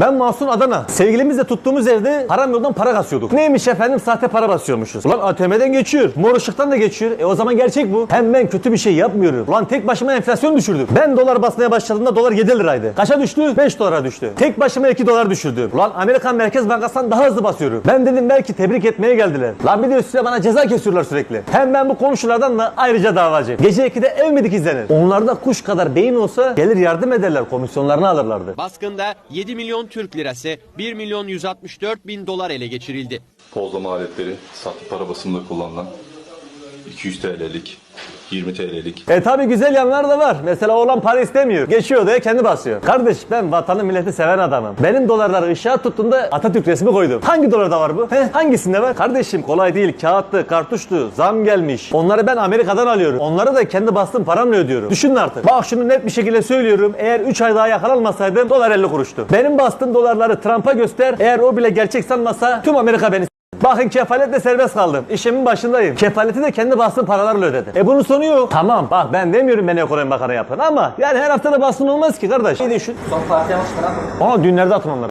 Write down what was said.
Ben Mahsun Adana. Sevgilimizle tuttuğumuz evde haram yoldan para kasıyorduk. Neymiş efendim sahte para basıyormuşuz. Ulan ATM'den geçiyor. Mor ışıktan da geçiyor. E o zaman gerçek bu. Hem ben kötü bir şey yapmıyorum. Ulan tek başıma enflasyon düşürdüm. Ben dolar basmaya başladığımda dolar 7 liraydı. Kaça düştü? 5 dolara düştü. Tek başıma 2 dolar düşürdüm. Ulan Amerikan Merkez Bankası'ndan daha hızlı basıyorum. Ben dedim belki tebrik etmeye geldiler. Lan bir de üstüne bana ceza kesiyorlar sürekli. Hem ben bu komşulardan da ayrıca davacıyım. Gece 2'de ev mi dikizlenir? Onlarda kuş kadar beyin olsa gelir yardım ederler. Komisyonlarını alırlardı. Baskında 7 milyon Türk lirası, 1 milyon 164 bin dolar ele geçirildi. Pozlama aletleri, sahte para basımında kullanılan 200 TL'lik, 20 TL'lik E tabi güzel yanlar da var. Mesela oğlan para istemiyor. Geçiyor odaya kendi basıyor. Kardeş ben vatanı milleti seven adamım. Benim dolarları ışığa tuttuğunda Atatürk resmi koydum. Hangi dolarda var bu? He? Hangisinde var? Kardeşim kolay değil. Kağıttı, kartuştu, zam gelmiş. Onları ben Amerika'dan alıyorum. Onları da kendi bastığım paramla ödüyorum. Düşünün artık. Bak şunu net bir şekilde söylüyorum. Eğer 3 ay daha yakalanmasaydım dolar 50 kuruştu. Benim bastığım dolarları Trump'a göster. Eğer o bile gerçek sanmasa tüm Amerika beni Bakın kefaletle serbest kaldım. İşimin başındayım. Kefaleti de kendi bastığım paralarla ödedim. E bunun sonu yok. Tamam bak ben demiyorum beni ekonomi bakanı yapın ama yani her hafta da bastın olmaz ki kardeş. Ne düşün? Son partiye başkanı Aa düğünlerde atın onları.